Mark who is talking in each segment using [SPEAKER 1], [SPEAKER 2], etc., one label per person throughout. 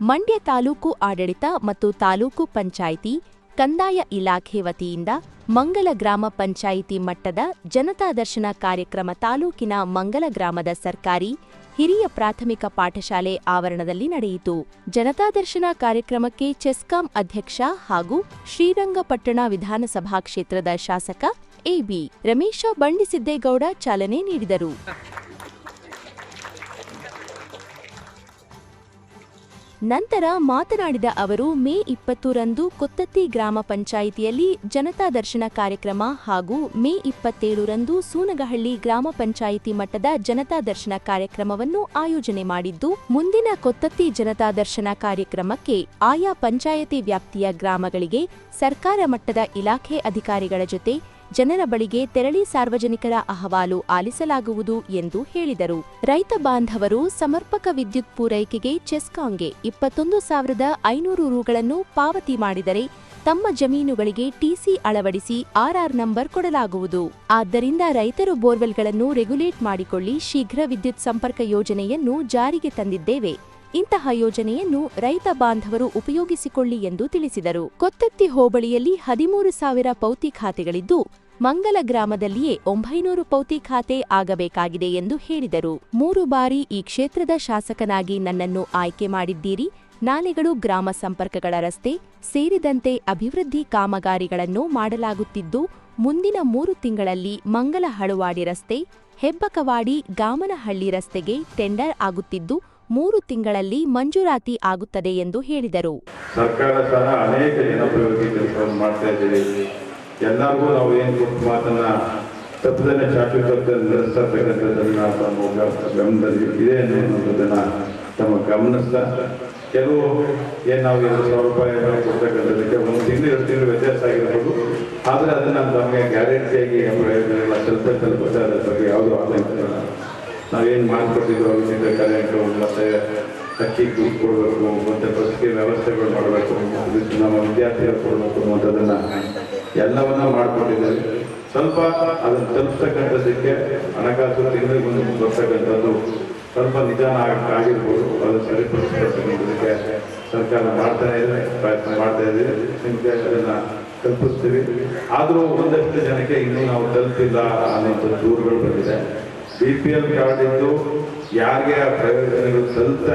[SPEAKER 1] ಮಂಡ್ಯ ತಾಲೂಕು ಆಡಳಿತ ಮತ್ತು ತಾಲೂಕು ಪಂಚಾಯಿತಿ, ಕಂದಾಯ ಇಲಾಖೆ ವತಿಯಿಂದ ಮಂಗಲ ಗ್ರಾಮ ಪಂಚಾಯಿತಿ ಮಟ್ಟದ ಜನತಾ ದರ್ಶನ ಕಾರ್ಯಕ್ರಮ ತಾಲೂಕಿನ ಮಂಗಲ ಗ್ರಾಮದ ಸರ್ಕಾರಿ, ಹಿರಿಯ ಪ್ರಾಥಮಿಕ ಪಾಠಶಾಲೆ ಆವರಣದಲ್ಲಿ ನಡೆಯಿತು. ಜನತಾ ದರ್ಶನ ಕಾರ್ಯಕ್ರಮಕ್ಕೆ ಚೆಸ್ಕಾಂ ಅಧ್ಯಕ್ಷ ಹಾಗೂ ಶ್ರೀರಂಗಪಟ್ಟಣ ವಿಧಾನಸಭಾ ಕ್ಷೇತ್ರದ ಶಾಸಕ ಎಬಿ ರಮೇಶ ಬಂಡಿಸಿದ್ದೇಗೌಡ ಚಾಲನೆ ನೀಡಿದರು. ನಂತರ ಮಾತನಾಡಿದ ಅವರು, ಮೇ ಇಪ್ಪತ್ತರಂದು ಕೊತ್ತತ್ತಿ ಗ್ರಾಮ ಪಂಚಾಯಿತಿಯಲ್ಲಿ ಜನತಾ ದರ್ಶನ ಕಾರ್ಯಕ್ರಮ ಹಾಗೂ ಮೇ ಇಪ್ಪತ್ತೇಳರಂದು ಸೂನಗಹಳ್ಳಿ ಗ್ರಾಮ ಪಂಚಾಯಿತಿ ಮಟ್ಟದ ಜನತಾ ದರ್ಶನ ಕಾರ್ಯಕ್ರಮವನ್ನು ಆಯೋಜನೆ ಮಾಡಿದ್ದು, ಮುಂದಿನ ಕೊತ್ತತ್ತಿ ಜನತಾ ದರ್ಶನ ಕಾರ್ಯಕ್ರಮಕ್ಕೆ ಆಯಾ ಪಂಚಾಯಿತಿ ವ್ಯಾಪ್ತಿಯ ಗ್ರಾಮಗಳಿಗೆ ಸರ್ಕಾರ ಮಟ್ಟದ ಇಲಾಖೆ ಅಧಿಕಾರಿಗಳ ಜೊತೆ ಜನರ ಬಳಿಗೆ ತೆರಳಿ ಸಾರ್ವಜನಿಕರ ಅಹವಾಲು ಆಲಿಸಲಾಗುವುದು ಎಂದು ಹೇಳಿದರು. ರೈತ ಬಾಂಧವರು ಸಮರ್ಪಕ ವಿದ್ಯುತ್ ಪೂರೈಕೆಗೆ ಚೆಸ್ಕಾಂಗೆ ಇಪ್ಪತ್ತೊಂದು ಸಾವಿರದ ಐನೂರು ರುಗಳನ್ನು ಪಾವತಿ ಮಾಡಿದರೆ ತಮ್ಮ ಜಮೀನುಗಳಿಗೆ ಟಿಸಿ ಅಳವಡಿಸಿ ಆರ್ಆರ್ ನಂಬರ್ ಕೊಡಲಾಗುವುದು. ಆದ್ದರಿಂದ ರೈತರು ಬೋರ್ವೆಲ್ಗಳನ್ನು ರೆಗ್ಯುಲೇಟ್ ಮಾಡಿಕೊಳ್ಳಿ ಶೀಘ್ರ ವಿದ್ಯುತ್ ಸಂಪರ್ಕ ಯೋಜನೆಯನ್ನು ಜಾರಿಗೆ ತಂದಿದ್ದೇವೆ. ಇಂತಹ ಯೋಜನೆಯನ್ನು ರೈತ ಬಾಂಧವರು ಉಪಯೋಗಿಸಿಕೊಳ್ಳಿ ಎಂದು ತಿಳಿಸಿದರು. ಕೊತ್ತತ್ತಿ ಹೋಬಳಿಯಲ್ಲಿ ಹದಿಮೂರು ಸಾವಿರ ಪೌತಿ ಖಾತೆಗಳಿದ್ದು, ಮಂಗಲ ಗ್ರಾಮದಲ್ಲಿಯೇ ಒಂಬೈನೂರು ಪೌತಿ ಖಾತೆ ಆಗಬೇಕಾಗಿದೆ ಎಂದು ಹೇಳಿದರು. ಮೂರು ಬಾರಿ ಈ ಕ್ಷೇತ್ರದ ಶಾಸಕನಾಗಿ ನನ್ನನ್ನು ಆಯ್ಕೆ ಮಾಡಿದ್ದೀರಿ. ನಾಲೆಗಳು ಗ್ರಾಮ ಸಂಪರ್ಕಗಳ ರಸ್ತೆ, ಸೇರಿದಂತೆ ಅಭಿವೃದ್ಧಿ ಕಾಮಗಾರಿಗಳನ್ನು ಮಾಡಲಾಗುತ್ತಿದ್ದು, ಮುಂದಿನ ಮೂರು ತಿಂಗಳಲ್ಲಿ ಮಂಗಲ ಹಳುವಾಡಿ ರಸ್ತೆ, ಹೆಬ್ಬಕವಾಡಿ, ಗಾಮನಹಳ್ಳಿ ರಸ್ತೆಗೆ ಟೆಂಡರ್ ಆಗುತ್ತಿದ್ದು ಮೂರು ತಿಂಗಳಲ್ಲಿ ಮಂಜೂರಾತಿ ಆಗುತ್ತದೆ ಎಂದು ಹೇಳಿದರು.
[SPEAKER 2] ಸರ್ಕಾರ ಸಹ ಅನೇಕ ಜನಪ್ರಯೋಗಿ ಕೆಲಸವನ್ನು ಮಾಡ್ತಾ ಇದ್ದೀವಿ. ಎಲ್ಲರಿಗೂ ನಾವು ಏನು ಕೊಟ್ಟು ಮಾತನ್ನ ತಪ್ಪದನ್ನ ಶಾಶ್ವತ ನಡೆಸತಕ್ಕಂಥದ್ದನ್ನ ತಮ್ಮ ಇದೆ ತಮ್ಮ ಗಮನಿಸ್ತಾ ಕೆಲವು ಏನು ನಾವು ಎರಡು ಸಾವಿರ ರೂಪಾಯಿ ಕೊಡ್ತಕ್ಕಂಥದ್ದಕ್ಕೆ ಒಂದು ತಿಂಗಳು ಎರಡು ತಿಂಗಳು ವ್ಯತ್ಯಾಸ ಆಗಿರ್ಬೋದು. ಆದರೆ ಅದನ್ನ ತಮಗೆ ಗ್ಯಾರಂಟಿಯಾಗಿ ಪ್ರಯೋಜನ ತಲುಪುತ್ತೆ ಅದರ ಬಗ್ಗೆ ಯಾವುದೂ ಆತಂಕ ಇಲ್ಲ. ನಾವೇನು ಮಾಡಿಕೊಟ್ಟಿದ್ವು ಅವಿನಿಂದ ಒಂದು ಮತ್ತೆ ಅಕ್ಕಿ ದುಡ್ಡು ಕೊಡಬೇಕು ಮತ್ತೆ ಬಸ್ಗೆ ವ್ಯವಸ್ಥೆಗಳು ಮಾಡಬೇಕು ಅದಕ್ಕೆ ನಮ್ಮ ವಿದ್ಯಾರ್ಥಿಗಳು ಕೊಡಬೇಕು ಅನ್ನೋದನ್ನ ಎಲ್ಲವನ್ನ ಮಾಡಿಕೊಟ್ಟಿದ್ದೇವೆ ಸ್ವಲ್ಪ ಅದನ್ನು ತಲುಪ್ತಕ್ಕಂಥದ್ದಕ್ಕೆ ಹಣಕಾಸು ತಿಂಗಳಿಗೆ ಒಂದು ಬರ್ತಕ್ಕಂಥದ್ದು ಸ್ವಲ್ಪ ನಿಧಾನ ಆಗ್- ಆಗಿರ್ಬೋದು. ಅದು ಸರಿಪಡಿಸ್ತಕ್ಕಂಥದ್ದಕ್ಕೆ ಸರ್ಕಾರ ಮಾಡ್ತಾನೆ ಇದೆ, ಪ್ರಯತ್ನ ಮಾಡ್ತಾ ಇದ್ದೀವಿ ನಿಮಗೆ ಅದನ್ನ ಕಲ್ಪಿಸ್ತೀವಿ ಆದರೂ ಒಂದಷ್ಟು ಜನಕ್ಕೆ ಇನ್ನೂ ನಾವು ತಲುಪಿಲ್ಲ ಅನ್ನೋಂಥ ದೂರುಗಳು ಬಂದಿದೆ. ಬಿ ಪಿ ಎಲ್ ಕಾರ್ಡ್ ಇದ್ದು ಯಾರಿಗೆ ಆ ಪ್ರಯೋಜನಗಳು ಇಲ್ಲ?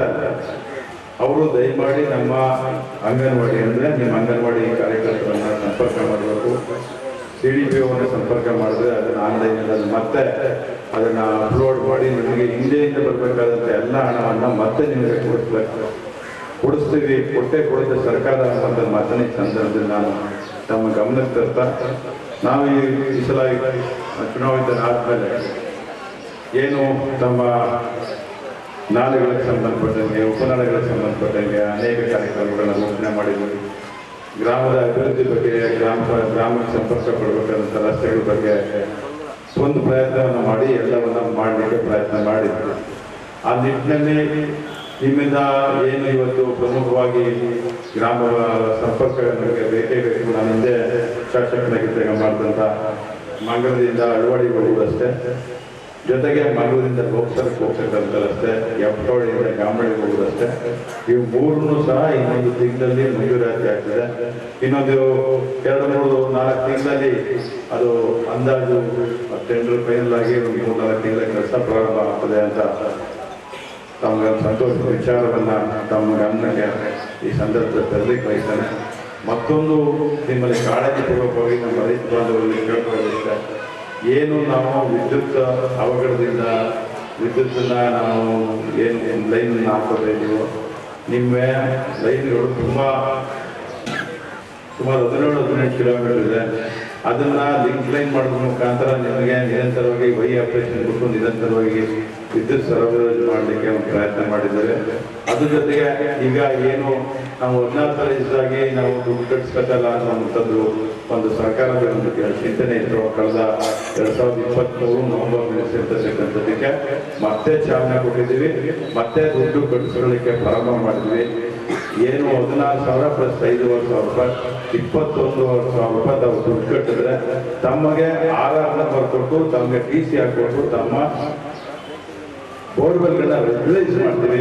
[SPEAKER 2] ಅವರು ದಯಮಾಡಿ ನಮ್ಮ ಅಂಗನವಾಡಿ ಅಂದರೆ ನಿಮ್ಮ ಅಂಗನವಾಡಿ ಕಾರ್ಯಕರ್ತರನ್ನು ಸಂಪರ್ಕ ಮಾಡಬೇಕು. ಸಿ ಡಿ ಪಿ ಓನ ಸಂಪರ್ಕ ಮಾಡಿದ್ರೆ ಅದನ್ನು ಆನ್ಲೈನಲ್ಲಿ ಮತ್ತೆ ಅದನ್ನು ಅಪ್ಲೋಡ್ ಮಾಡಿ ನಿಮಗೆ ಹಿಂದೆಯಿಂದ ಬರಬೇಕಾದಂಥ ಎಲ್ಲ ಹಣವನ್ನು ಮತ್ತೆ ನಿಮಗೆ ಕೊಡಿಸ್ಬೇಕು ಕೊಡಿಸ್ತೀವಿ. ಕೊಟ್ಟೆ ಕೊಡುತ್ತೆ ಸರ್ಕಾರ ಅಂತ ಮಾತನೇ ಸಂದರ್ಭದಲ್ಲಿ ನಾನು ತಮ್ಮ ಗಮನಕ್ಕೆ ತರ್ತಾ, ನಾವು ಈ ಸಲ ಚುನಾವಣೆ ಆದಮೇಲೆ ಏನು ತಮ್ಮ ನಾಲೆಗಳಿಗೆ ಸಂಬಂಧಪಟ್ಟಂಗೆ ಉಪನಾಲೆಗಳಿಗೆ ಸಂಬಂಧಪಟ್ಟಂಗೆ ಅನೇಕ ಕಾರ್ಯಕ್ರಮಗಳನ್ನು ಘೋಷಣೆ ಮಾಡಿದ್ವಿ. ಗ್ರಾಮದ ಅಭಿವೃದ್ಧಿ ಬಗ್ಗೆ, ಗ್ರಾಮ ಗ್ರಾಮಕ್ಕೆ ಸಂಪರ್ಕ ಪಡಬೇಕಾದಂಥ ರಸ್ತೆಗಳ ಬಗ್ಗೆ ಒಂದು ಪ್ರಯತ್ನವನ್ನು ಮಾಡಿ, ಎಲ್ಲವನ್ನ ಮಾಡಲಿಕ್ಕೆ ಪ್ರಯತ್ನ ಮಾಡಿದ್ವಿ. ಆ ನಿಟ್ಟಿನಲ್ಲಿ ನಿಮ್ಮಿಂದ ಏನು ಇವತ್ತು ಪ್ರಮುಖವಾಗಿ ಗ್ರಾಮ ಸಂಪರ್ಕ ಬಗ್ಗೆ ಬೇಕೇ ಬೇಕು. ನಾನು ಹಿಂದೆ ಶಾಸಕನಾಗಿದ್ದಾಗ ಮಾಡಿದಂಥ ಮಂಗಳದಿಂದ ಅಳವಡಿಗೆ ಹೋಗುವುದಷ್ಟೇ ಜೊತೆಗೆ ಮಂಗಳೂರಿಂದ ಲೋಕಸಭೆಗೆ ಹೋಗ್ತಕ್ಕಂಥ ರಸ್ತೆ ಎಪ್ಪಟೋಳಿಯಿಂದ ಗಾಮಳಿಗೆ ಹೋಗೋದಷ್ಟೇ. ಇವು ಮೂರನ್ನು ಸಹ ಇನ್ನೊಂದು ತಿಂಗಳಲ್ಲಿ ಮಂಜೂರಾತಿ ಆಗ್ತದೆ. ಇನ್ನೊಂದು ಎರಡು, ಮೂರು, ನಾಲ್ಕು ತಿಂಗಳಲ್ಲಿ ಅದು ಅಂದಾಜು ಟೆಂಡರ್ ಫೈನಲ್ ಆಗಿ ಒಂದು ಮೂರು, ನಾಲ್ಕು ತಿಂಗಳ ಕೆಲಸ ಪ್ರಾರಂಭ ಆಗ್ತದೆ ಅಂತ ತಮಗೆ ಸಂತೋಷದ ವಿಚಾರವನ್ನ ತಮ್ಮ ಗಮನಕ್ಕೆ ಈ ಸಂದರ್ಭದಲ್ಲಿ ಬಯಸ್ತೇನೆ ಮತ್ತೊಂದು ನಿಮ್ಮಲ್ಲಿ ಕಾಳಜಿ ಪೂರ್ವಕವಾಗಿ ನಮ್ಮ ರೈತ ಬಾಂಧವರಲ್ಲಿ ಏನು ನಾವು ವಿದ್ಯುತ್ ಅವಘಡದಿಂದ ವಿದ್ಯುತ್ತನ್ನು ನಾವು ಏನು ಲೈನ್ ಇದ್ದೀವೋ ನಿಮ್ಮ ಲೈನ್ಗಳು ತುಂಬ ಸುಮಾರು ಹದಿನೇಳು, ಹದಿನೆಂಟು ಕಿಲೋಮೀಟರ್ ಇದೆ. ಅದನ್ನ ಲಿಂಕ್ ಲೈನ್ ಮಾಡೋದ್ರ ಮುಖಾಂತರ ನಿಮಗೆ ನಿರಂತರವಾಗಿ ವೈ ಆಪರೇಷನ್ ಕೊಟ್ಟು ನಿರಂತರವಾಗಿ ವಿದ್ಯುತ್ ಸರಬರಾಜು ಮಾಡಲಿಕ್ಕೆ ಒಂದು ಪ್ರಯತ್ನ ಮಾಡಿದ್ದಾರೆ. ಅದ್ರ ಜೊತೆಗೆ ಈಗ ಏನು ನಾವು ಹದಿನಾಲ್ಕು ಆಗಿ ನಾವು ದುಡ್ಡು ಕಟ್ಟಿಸ್ಬೇಕಲ್ಲ ಅನ್ನುವಂಥದ್ದು ಒಂದು ಸರ್ಕಾರದ ಒಂದು ಚಿಂತನೆ ಇತ್ತು. ಕಳೆದ ಎರಡ್ ಸಾವಿರದ ಇಪ್ಪತ್ಮೂರು ನವೆಂಬರ್ ಸೇರ್ತಕ್ಕಂಥದ್ದಕ್ಕೆ ಮತ್ತೆ ಚಾಲನೆ ಕೊಟ್ಟಿದ್ದೀವಿ. ಮತ್ತೆ ದುಡ್ಡು ಕಟ್ಟಿಸ್ಕೊಳ್ಳಿಕ್ಕೆ ಪ್ರಾರಂಭ ಮಾಡಿದ್ವಿ. ಏನು ಹದಿನಾರು ಸಾವಿರ ಪ್ಲಸ್ ಐದುವರೆ ಸಾವಿರ ರೂಪಾಯಿ. ಇಪ್ಪತ್ತೊಂದೂವರೆ ಸಾವಿರ ರೂಪಾಯಿ ತಾವು ದುಡ್ಡು ಕಟ್ಟಿದ್ರೆ ತಮಗೆ ಆರ್ ಬರ್ಕೊಟ್ಟು ತಮಗೆ ಟಿ ಸಿ ಹಾಕೊಟ್ಟು ತಮ್ಮ ಬೋರ್ವೆಲ್ಗಳನ್ನ ರೆಗ್ಯುಲೈಸ್ ಮಾಡ್ತೀವಿ.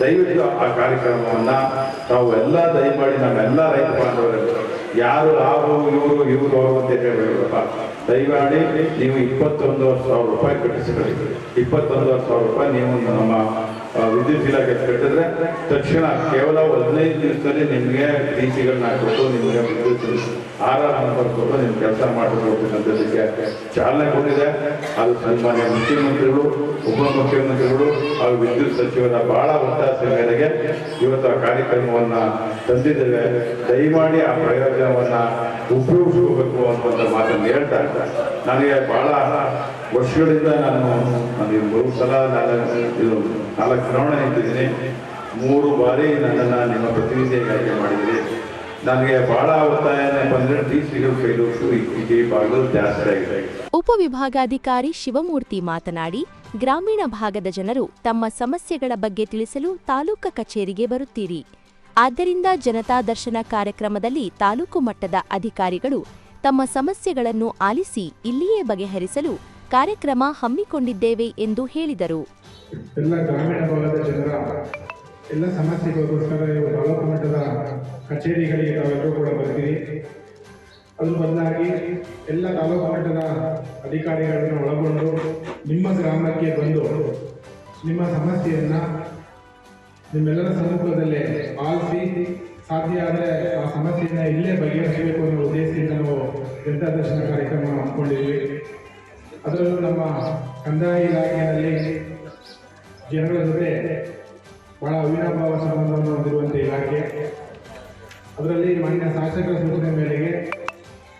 [SPEAKER 2] ದಯವಿಟ್ಟು ಆ ಕಾರ್ಯಕ್ರಮವನ್ನ ತಾವು ಎಲ್ಲ ದಯಮಾಡಿ ನಾವೆಲ್ಲ ರೈತ ಬಾಂಧವರು, ಯಾರು ಅವರು ಇವರು ಇವರು ಅವರು ಅಂತ ಹೇಳಬೇಕಪ್ಪ ದಯಮಾಡಿ ನೀವು ಇಪ್ಪತ್ತೊಂದು ಸಾವಿರ ರೂಪಾಯಿ ಕಟ್ಟಿಸಿಕೊಳ್ಳಿ. ಇಪ್ಪತ್ತೊಂದು ಸಾವಿರ ರೂಪಾಯಿ ನೀವು ನಮ್ಮ ವಿದ್ಯುತ್ ಇಲಾಖೆ ಕಟ್ಟಿದ್ರೆ ತಕ್ಷಣ ಕೇವಲ ಹದಿನೈದು ದಿವಸದಲ್ಲಿ ನಿಮಗೆ ಡಿ ಸಿಗಳನ್ನ ಕೊಟ್ಟು ನಿಮಗೆ ವಿದ್ಯುತ್ ಆರ್ ಆರ್ ನಂಬರ್ ಕೊಟ್ಟು ನಿಮ್ಮ ಕೆಲಸ ಮಾಡಿಕೊಡ್ಬೇಕಂತದಕ್ಕೆ ಚಾಲನೆ ಕೊಟ್ಟಿದೆ. ಅದು ಸನ್ಮಾನ್ಯ ಮುಖ್ಯಮಂತ್ರಿಗಳು, ಉಪಮುಖ್ಯಮಂತ್ರಿಗಳು ಹಾಗೂ ವಿದ್ಯುತ್ ಸಚಿವರ ಬಹಳ ಒತ್ತಾಸೆ ಮೇರೆಗೆ ಇವತ್ತು ಆ ಕಾರ್ಯಕ್ರಮವನ್ನು ತಂದಿದ್ದೇವೆ. ದಯಮಾಡಿ ಆ ಪ್ರಯೋಜನವನ್ನು ಉಪಯೋಗಿಸ್ಕೋಬೇಕು ಅನ್ನುವಂಥ ಮಾತನ್ನು ಹೇಳ್ತಾ ನನಗೆ ಬಹಳ ವರ್ಷಗಳಿಂದ ನಾನು ನನಗೆ ಮೂರು ಸಲ ನಾನು ಇದು ನಾಲ್ಕು ಚುನಾವಣೆ ನಿಂತಿದ್ದೀನಿ. ಮೂರು ಬಾರಿ ನನ್ನನ್ನು ನಿಮ್ಮ ಪ್ರತಿನಿಧಿಯಾಗಿ ಆಯ್ಕೆ ಮಾಡಿದ್ದೀನಿ ನನಗೆ ಬಹಳ ಒತ್ತಾಯ ಬಂದರೆ ಟಿ ಸಿಗಳು ಕೈಲೂರು ಈ ಭಾಗದಲ್ಲಿ ಜಾಸ್ತಿ ಆಗಿದೆ.
[SPEAKER 1] ಉಪವಿಭಾಗಾಧಿಕಾರಿ ಶಿವಮೂರ್ತಿ ಮಾತನಾಡಿ, ಗ್ರಾಮೀಣ ಭಾಗದ ಜನರು ತಮ್ಮ ಸಮಸ್ಯೆಗಳ ಬಗ್ಗೆ ತಿಳಿಸಲು ತಾಲೂಕು ಕಚೇರಿಗೆ ಬರುತ್ತೀರಿ. ಆದ್ದರಿಂದ ಜನತಾ ದರ್ಶನ ಕಾರ್ಯಕ್ರಮದಲ್ಲಿ ತಾಲೂಕು ಮಟ್ಟದ ಅಧಿಕಾರಿಗಳು ತಮ್ಮ ಸಮಸ್ಯೆಗಳನ್ನು ಆಲಿಸಿ ಇಲ್ಲಿಯೇ ಬಗೆಹರಿಸಲು ಕಾರ್ಯಕ್ರಮ ಹಮ್ಮಿಕೊಂಡಿದ್ದೇವೆ ಎಂದು ಹೇಳಿದರು.
[SPEAKER 3] ಎಲ್ಲ ಗ್ರಾಮೀಣ ಭಾಗದ ಜನರ, ಎಲ್ಲ ಸಮಸ್ಯೆಗಳಿಗೋಸ್ಕರ ನೀವು ತಾಲೂಕು ಮಟ್ಟದ ಕಚೇರಿಗಳಿಗೆ ತಾವೆಲ್ಲರೂ ಕೂಡ ಬರ್ತೀರಿ ಅದ್ರ ಬದಲಾಗಿ ಎಲ್ಲ ತಾಲೂಕು ಮಟ್ಟದ ಅಧಿಕಾರಿಗಳನ್ನು ಒಳಗೊಂಡು ನಿಮ್ಮ ಗ್ರಾಮಕ್ಕೆ ಬಂದು ನಿಮ್ಮ ಸಮಸ್ಯೆಯನ್ನು ನಿಮ್ಮೆಲ್ಲರ ಸಮ್ಮುಖದಲ್ಲೇ ಆಲಿಸಿ ಸಾಧ್ಯ ಆದರೆ ಆ ಸಮಸ್ಯೆಯನ್ನು ಇಲ್ಲೇ ಬಗೆಹರಿಸಬೇಕು ಅನ್ನೋ ಉದ್ದೇಶದಿಂದ ನಾವು ಜನತಾ ದರ್ಶನ ಕಾರ್ಯಕ್ರಮ ಹಮ್ಮಿಕೊಂಡಿದ್ವಿ ಅದರಲ್ಲೂ ನಮ್ಮ ಕಂದಾಯ ಇಲಾಖೆಯಲ್ಲಿ ಜನರ ಜೊತೆ ಬಹಳ ಅವಿನಾಭಾವ ಸಂಬಂಧವನ್ನು ಹೊಂದಿರುವಂಥ ಇಲಾಖೆ. ಅದರಲ್ಲಿ ಮಣ್ಣಿನ ಶಾಸಕರ ಸೂಚನೆ ಮೇರೆಗೆ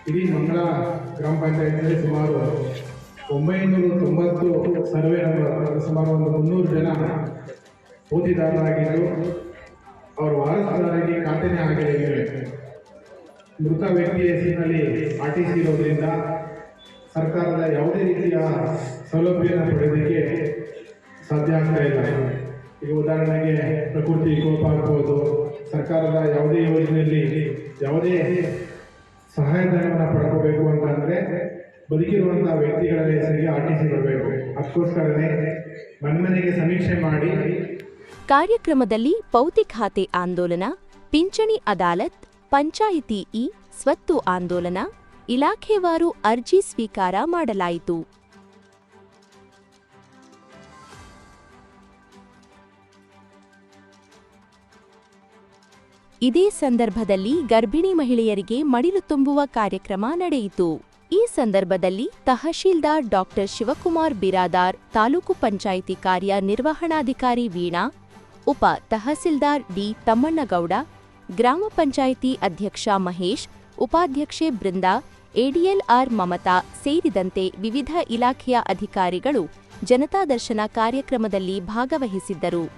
[SPEAKER 3] ಇಡೀ ಮಂಗಳ ಗ್ರಾಮ ಪಂಚಾಯತ್ನಲ್ಲಿ ಸುಮಾರು ಒಂಬೈನೂರ ತೊಂಬತ್ತು ಸರ್ವೆ ನಂಬರ್ ಸುಮಾರು ಒಂದು ಮುನ್ನೂರು ಜನ ಓದಿದಾರರಾಗಿದ್ದು ಅವರ ವಾರಸುದಾರರಿಗೆ ಖಾತೆನೇ ಆಗಿದೆ. ಮೃತ ವ್ಯಕ್ತಿಯ ಹೆಸರಿನಲ್ಲಿ ಆರ್ ಟಿ ಸಿ ಇರೋದ್ರಿಂದ ಸರ್ಕಾರದ ಯಾವುದೇ ರೀತಿಯ ಸೌಲಭ್ಯವನ್ನು ಪಡೆಯೋದಕ್ಕೆ ಸಾಧ್ಯ ಆಗ್ತಾ ಇಲ್ಲ ಈಗ ಉದಾಹರಣೆಗೆ ಪ್ರಕೃತಿ ವಿಕೋಪ ಆಗ್ಬೋದು, ಸರ್ಕಾರದ ಯಾವುದೇ ಯೋಜನೆಯಲ್ಲಿ ಯಾವುದೇ ಸಹಾಯಧನವನ್ನು ಪಡ್ಕೋಬೇಕು ಅಂತ ಅಂದರೆ ಬದುಕಿರುವಂಥ ವ್ಯಕ್ತಿಗಳ ಹೆಸರಿಗೆ ಆರ್ ಟಿ ಸಿ ಬರಬೇಕು ಅದಕ್ಕೋಸ್ಕರನೇ ಮನೆಮನೆಗೆ ಸಮೀಕ್ಷೆ ಮಾಡಿ
[SPEAKER 1] ಕಾರ್ಯಕ್ರಮದಲ್ಲಿ ಪೌತಿ ಖಾತೆ ಆಂದೋಲನ, ಪಿಂಚಣಿ ಅದಾಲತ್, ಪಂಚಾಯಿತಿ ಇ, ಸ್ವತ್ತು ಆಂದೋಲನ, ಇಲಾಖೆವಾರು ಅರ್ಜಿ ಸ್ವೀಕಾರ ಮಾಡಲಾಯಿತು. ಇದೇ ಸಂದರ್ಭದಲ್ಲಿ ಗರ್ಭಿಣಿ ಮಹಿಳೆಯರಿಗೆ ಮಡಿಲು ತುಂಬುವ ಕಾರ್ಯಕ್ರಮ ನಡೆಯಿತು. ಈ ಸಂದರ್ಭದಲ್ಲಿ ತಹಶೀಲ್ದಾರ್ ಡಾಕ್ಟರ್ ಶಿವಕುಮಾರ್ ಬಿರಾದಾರ್, ತಾಲೂಕು ಪಂಚಾಯಿತಿ ಕಾರ್ಯ ನಿರ್ವಹಣಾಧಿಕಾರಿ ವೀಣಾ ಉಪ ತಹಸೀಲ್ದಾರ್ ಡಿ ತಮ್ಮಣ್ಣಗೌಡ, ಗ್ರಾಮ ಪಂಚಾಯಿತಿ ಅಧ್ಯಕ್ಷ ಮಹೇಶ್, ಉಪಾಧ್ಯಕ್ಷೆ ಬೃಂದಾ, ಎಡಿಎಲ್ಆರ್ ಮಮತಾ ಸೇರಿದಂತೆ ವಿವಿಧ ಇಲಾಖೆಯ ಅಧಿಕಾರಿಗಳು ಜನತಾ ದರ್ಶನ ಕಾರ್ಯಕ್ರಮದಲ್ಲಿ ಭಾಗವಹಿಸಿದ್ದರು.